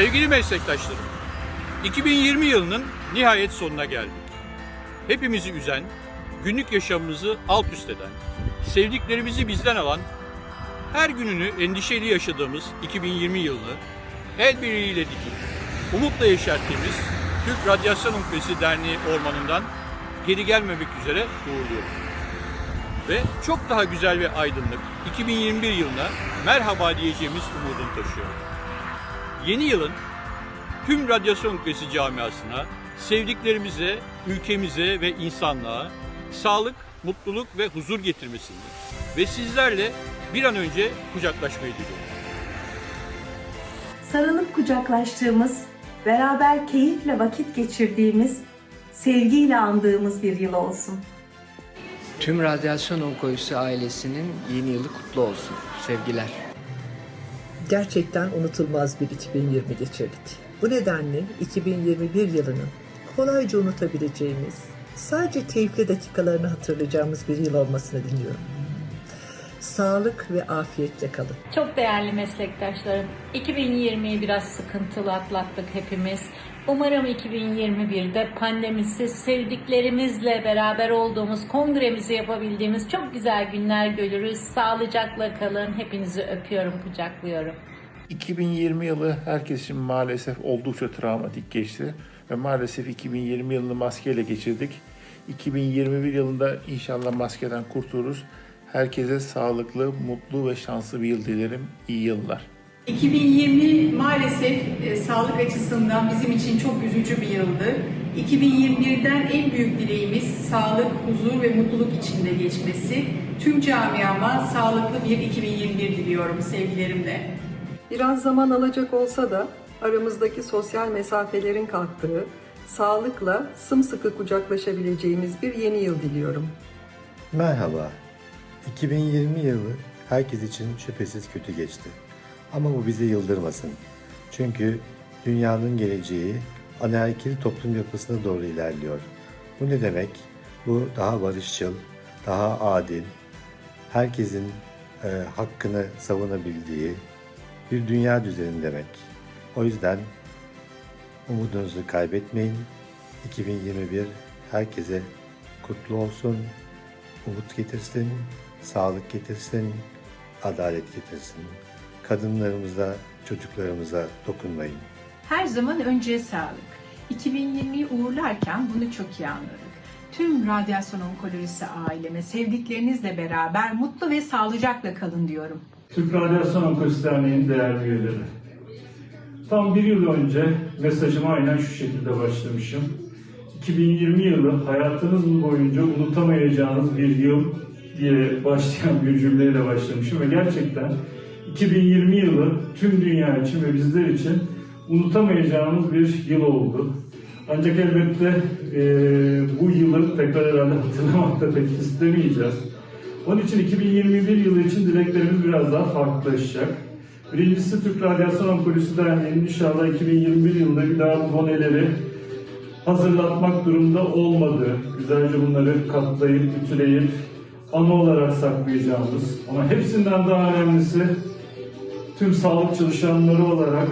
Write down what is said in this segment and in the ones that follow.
Sevgili meslektaşlarım, 2020 yılının nihayet sonuna geldik. Hepimizi üzen, günlük yaşamımızı alt üst eden, sevdiklerimizi bizden alan, her gününü endişeli yaşadığımız 2020 yılını el birliğiyle dikip, umutla yeşerttiğimiz Türk Radyasyon Onkolojisi Derneği ormanından geri gelmemek üzere uğurluyorum. Ve çok daha güzel ve aydınlık 2021 yılına merhaba diyeceğimiz umudunu taşıyorum. Yeni yılın tüm radyasyon kulesi camiasına, sevdiklerimize, ülkemize ve insanlığa sağlık, mutluluk ve huzur getirmesini ve sizlerle bir an önce kucaklaşmayı diliyorum. sarılıp kucaklaştığımız, beraber keyifle vakit geçirdiğimiz, sevgiyle andığımız bir yıl olsun. Tüm radyasyon onkolojisi ailesinin yeni yılı kutlu olsun. Sevgiler. Gerçekten unutulmaz bir 2020 geçirdik. Bu nedenle 2021 yılının kolayca unutabileceğimiz, sadece keyifli dakikalarını hatırlayacağımız bir yıl olmasını diliyorum. Sağlık ve afiyetle kalın. Çok değerli meslektaşlarım, 2020'yi biraz sıkıntılı atlattık hepimiz. Umarım 2021'de pandemisiz, sevdiklerimizle beraber olduğumuz, kongremizi yapabildiğimiz çok güzel günler görürüz. Sağlıcakla kalın. Hepinizi öpüyorum, kucaklıyorum. 2020 yılı herkes için maalesef oldukça travmatik geçti ve maalesef 2020 yılını maskeyle geçirdik. 2021 yılında inşallah maskeden kurtuluruz. Herkese sağlıklı, mutlu ve şanslı bir yıl dilerim. İyi yıllar. 2020 maalesef e, sağlık açısından bizim için çok üzücü bir yıldı. 2021'den en büyük dileğimiz sağlık, huzur ve mutluluk içinde geçmesi. Tüm camiama sağlıklı bir 2021 diliyorum sevgilerimle. Biraz zaman alacak olsa da aramızdaki sosyal mesafelerin kalktığı, sağlıkla sımsıkı kucaklaşabileceğimiz bir yeni yıl diliyorum. Merhaba. 2020 yılı herkes için şüphesiz kötü geçti. Ama bu bizi yıldırmasın. Çünkü dünyanın geleceği anaerkil toplum yapısına doğru ilerliyor. Bu ne demek? Bu daha barışçıl, daha adil, herkesin e, hakkını savunabildiği bir dünya düzeni demek. O yüzden umudunuzu kaybetmeyin. 2021 herkese kutlu olsun, umut getirsin, sağlık getirsin, adalet getirsin. Kadınlarımıza, çocuklarımıza dokunmayın. Her zaman önce sağlık. 2020'yi uğurlarken bunu çok iyi anladık. Tüm radyasyon onkolojisi aileme sevdiklerinizle beraber mutlu ve sağlıcakla kalın diyorum. Türk Radyasyon Onkolojisi Derneği'nin değerli üyeleri. Tam bir yıl önce mesajıma aynen şu şekilde başlamışım. 2020 yılı hayatınız boyunca unutamayacağınız bir yıl diye başlayan bir cümleyle başlamışım ve gerçekten 2020 yılı tüm dünya için ve bizler için unutamayacağımız bir yıl oldu. Ancak elbette e, bu yılı tekrar herhalde hatırlamak da pek istemeyeceğiz. Onun için 2021 yılı için dileklerimiz biraz daha farklılaşacak. Birincisi Türk Radyasyon Onkolojisi Derneği'nin inşallah 2021 yılında bir daha bu doneleri hazırlatmak durumda olmadığı, güzelce bunları katlayıp, ütüleyip, anı olarak saklayacağımız ama hepsinden daha önemlisi tüm sağlık çalışanları olarak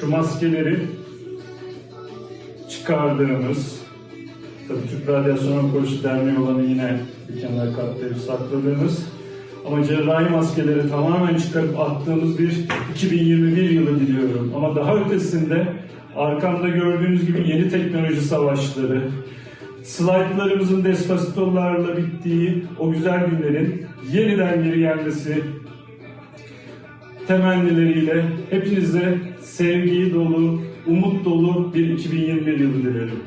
şu maskeleri çıkardığımız, tabii Türk Radyasyon Onkolojisi Derneği olanı yine bir kenara katlayıp sakladığımız ama cerrahi maskeleri tamamen çıkarıp attığımız bir 2021 yılı diliyorum. Ama daha ötesinde arkamda gördüğünüz gibi yeni teknoloji savaşları, slaytlarımızın despacitolarla bittiği o güzel günlerin yeniden geri gelmesi temennileriyle hepinize sevgi dolu, umut dolu bir 2021 yılı dilerim.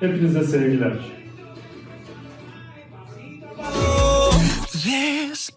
Hepinize sevgiler. Yes,